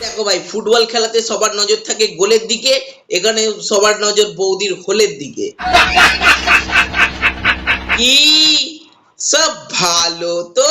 দেখো ভাই, ফুটবল খেলাতে সবার নজর থাকে গোলের দিকে, এখানে সবার নজর বৌদির হোলের দিকে। কি সব ভালো তো?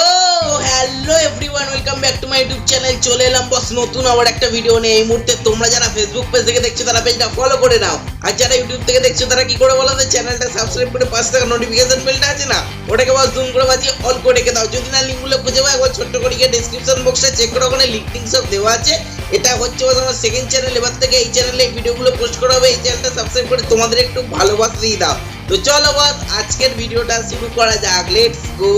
Hello everyone welcome back to my YouTube channel চলে এলাম বস নতুন আবার একটা ভিডিও নিয়ে। এই মুহূর্তে তোমরা যারা ফেসবুক পেজ থেকে দেখছ, তারা পেজটা ফলো করে নাও। আর যারা ইউটিউব থেকে দেখছ, তারা কি করে বলো তো চ্যানেলটা সাবস্ক্রাইব করে পাশে থাকা নোটিফিকেশন বেলটা আছে না? ওটাকে বস জুম করে বাজিয়ে অল করে রেখে দাও। যদি না লিঙ্কগুলো খুঁজে পাও, একবার ছোট্ট করে গিয়ে ডেসক্রিপশন বক্সে চেক করে ওখানে লিঙ্ক সব দেওয়া আছে। এটা হচ্ছে আমার সেকেন্ড চ্যানেল এবার থেকে এই চ্যানেলে ভিডিওগুলো পোস্ট করা হবে। এই চ্যানেলটা সাবস্ক্রাইব করে তোমাদের একটু ভালোবাসা দিয়ে দাও। তো চলো বস, আজকের ভিডিওটা শুরু করা যাক। লেটস গো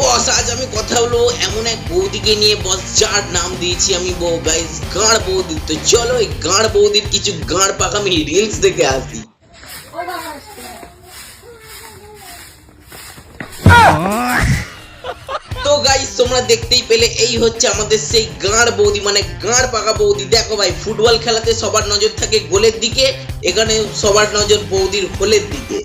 বস, আজ আমি কথা হলো এমন এক বৌদিকে নিয়ে। বস, যার নাম দিয়েছি আমি বউ গাইস গাঁড় বৌদি। তো চলো এই গাঁড় বৌদির কিছু গাঁড় পাকামি রিলস দেখে আসি তো গাইস তোমরা দেখতেই পেলে, এই হচ্ছে আমাদের সেই গাঁড় বৌদি মানে গাঁড় পাকা বৌদি। দেখো ভাই, ফুটবল খেলাতে সবার নজর থাকে গোলের দিকে, এখানে সবার নজর বৌদির হোলের দিকে।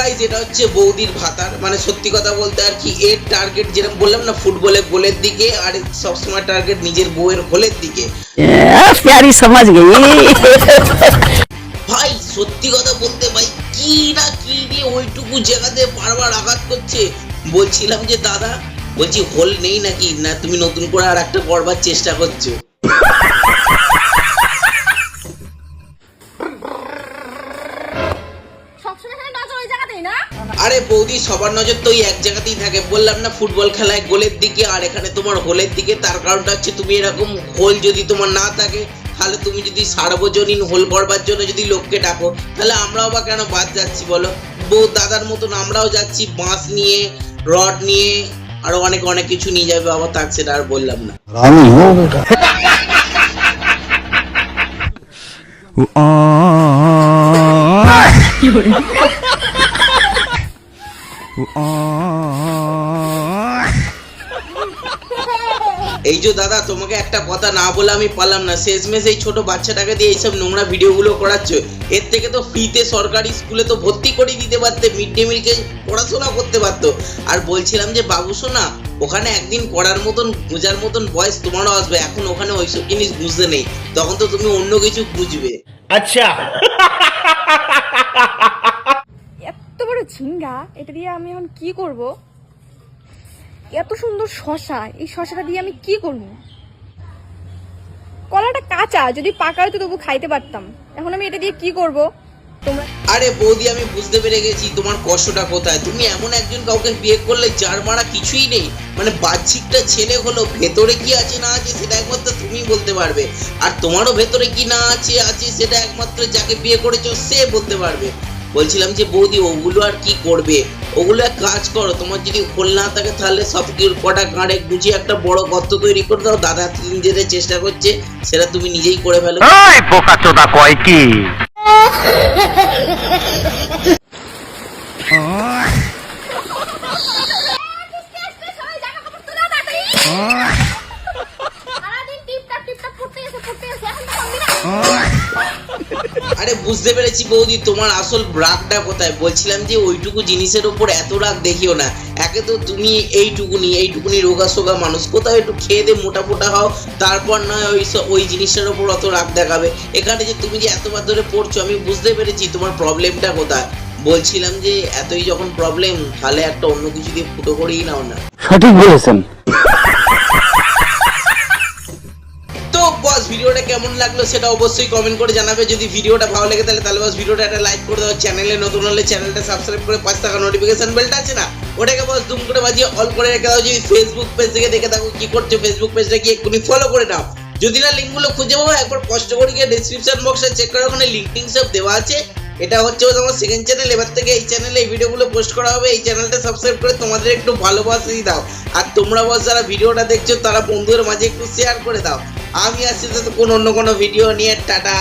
গাইজ এটা হচ্ছে বৌদির ভাতার। মানে সত্যি কথা বলতে আর কি এর টার্গেট যেরকম বললাম না ফুটবলে গোলের দিকে আর সবসময় টার্গেট নিজের বউয়ের গোলের দিকে। ভাই সত্যি কথা বলতে ভাই কি না কি নিয়ে ওইটুকু জায়গাতে বারবার আঘাত করছে। বলছিলাম যে দাদা বলছি হোল নেই নাকি? না তুমি নতুন করে আর একটা করবার চেষ্টা করছ। আরে বৌদি সবার নজর তো ওই এক জায়গাতেই থাকে। বললাম না ফুটবল খেলায় গোলের দিকে আর এখানে তোমার হোলের দিকে তার কারণটা হচ্ছে তুমি এরকম হোল যদি তোমার না থাকে তাহলে তুমি যদি সার্বজনীন হোল করবার জন্য যদি লোককে ডাকো তাহলে আমরাও বা কেন বাদ যাচ্ছি বলো? বউ দাদার মতন আমরাও যাচ্ছি বাঁশ নিয়ে রড নিয়ে আরও অনেক অনেক কিছু নিয়ে যাবে বাবা তার সেটা আর বললাম না। কি এই যে দাদা, তোমাকে একটা কথা না বলে আমি পারলাম না। শেষমেশ এই ছোট বাচ্চাটাকে দিয়ে এইসব নোংরা ভিডিওগুলো করাচ্ছ। এর থেকে তো ফ্রিতে সরকারি স্কুলে তো ভর্তি করে দিতে পারতে মিড ডে মিলকে পড়াশোনা করতে পারতো। আর বলছিলাম যে, বাবু, শোনা, ওখানে একদিন পড়ার মতন বোঝার মতন বয়স তোমারও আসবে। এখন ওখানে ওইসব জিনিস বুঝতে নেই। তখন তো তুমি অন্য কিছু বুঝবে। বড় ঝিঙ্গা, এটা দিয়ে আমি এখন কি করব? এত সুন্দর শশা, এই শশাটা দিয়ে আমি কি করব? কলাটা কাঁচা, যদি পাকা হতো তবু খাইতে পারতাম। এখন আমি এটা দিয়ে কি করব? আরে বৌদি, আমি বুঝতে পেরে গেছি তোমার কষ্টটা কোথায়। তুমি এমন একজন কাউকে বিয়ে করলে যার মারা কিছুই নেই। মানে বাহ্যিকটা ছেলে হলো, ভেতরে কি আছে না আছে সেটা একমাত্র তুমি বলতে পারবে। আর তোমারও ভেতরে কি না আছে আছে সেটা একমাত্র যাকে বিয়ে করেছ সে বলতে পারবে। বলছিলাম যে বৌদি ওগুলো আর কি করবে? ওগুলো এক কাজ করো তোমার যদি খোল না থাকে তাহলে সব কটা গাঁড়ে গুছিয়ে একটা বড় গর্ত তৈরি করে দাও। দাদা তিন চেষ্টা করছে সেটা তুমি নিজেই করে ফেলো। বোকাচোদা কয় কি? আরে বুঝতে পেরেছি বৌদি, তোমার আসল রাগটা কোথায়? বলছিলাম যে ওইটুকু জিনিসের উপর এত রাগ দেখিও না। একে তো তুমি এইটুকুনি এইটুকুনি রোগা সোগা মানুষ, কোথাও একটু খেয়ে দে মোটা মোটা হও, তারপর নয় ওই ওই জিনিসটার উপর অত রাগ দেখাবে। এখানে যে তুমি যে এতবার ধরে পড়ছো, আমি বুঝতে পেরেছি তোমার প্রবলেমটা কোথায়। বলছিলাম যে এতই যখন প্রবলেম তাহলে একটা অন্য কিছু দিয়ে ফুটো করেই নাও না। সঠিক বলেছেন। ভিডিওটা কেমন লাগল সেটা অবশ্যই কমেন্ট করে জানাবে। যদি ভিডিওটা ভালো লেগে তাহলে তাহলে বস ভিডিওটা একটা লাইক করে দাও। চ্যানেলে নতুন হলে চ্যানেলটা সাবস্ক্রাইব করে পাঁচ টাকা নোটিফিকেশন বেলটা আছে না? ওটাকে বস দুম করে বাজিয়ে অল করে রেখে দাও। যদি ফেসবুক পেজ থেকে দেখে থাকো কি করছ ফেসবুক পেজটা কি এক্ষুনি ফলো করে নাও। যদি না লিঙ্কগুলো খুঁজে পাবো, একবার কষ্ট করে গিয়ে ডিসক্রিপশন বক্সে চেক করে ওখানে লিঙ্ক সব দেওয়া আছে। এটা হচ্ছে তোমার সেকেন্ড চ্যানেল এবার থেকে এই চ্যানেলে এই ভিডিওগুলো পোস্ট করা হবে, এই চ্যানেলটা সাবস্ক্রাইব করে তোমাদের একটু ভালোবাসি দাও। আর তোমরা বস যারা ভিডিওটা দেখছ, তারা বন্ধুদের মাঝে একটু শেয়ার করে দাও। আমি আসছি তো কোন অন্য কোনো ভিডিও নিয়ে, টাটা!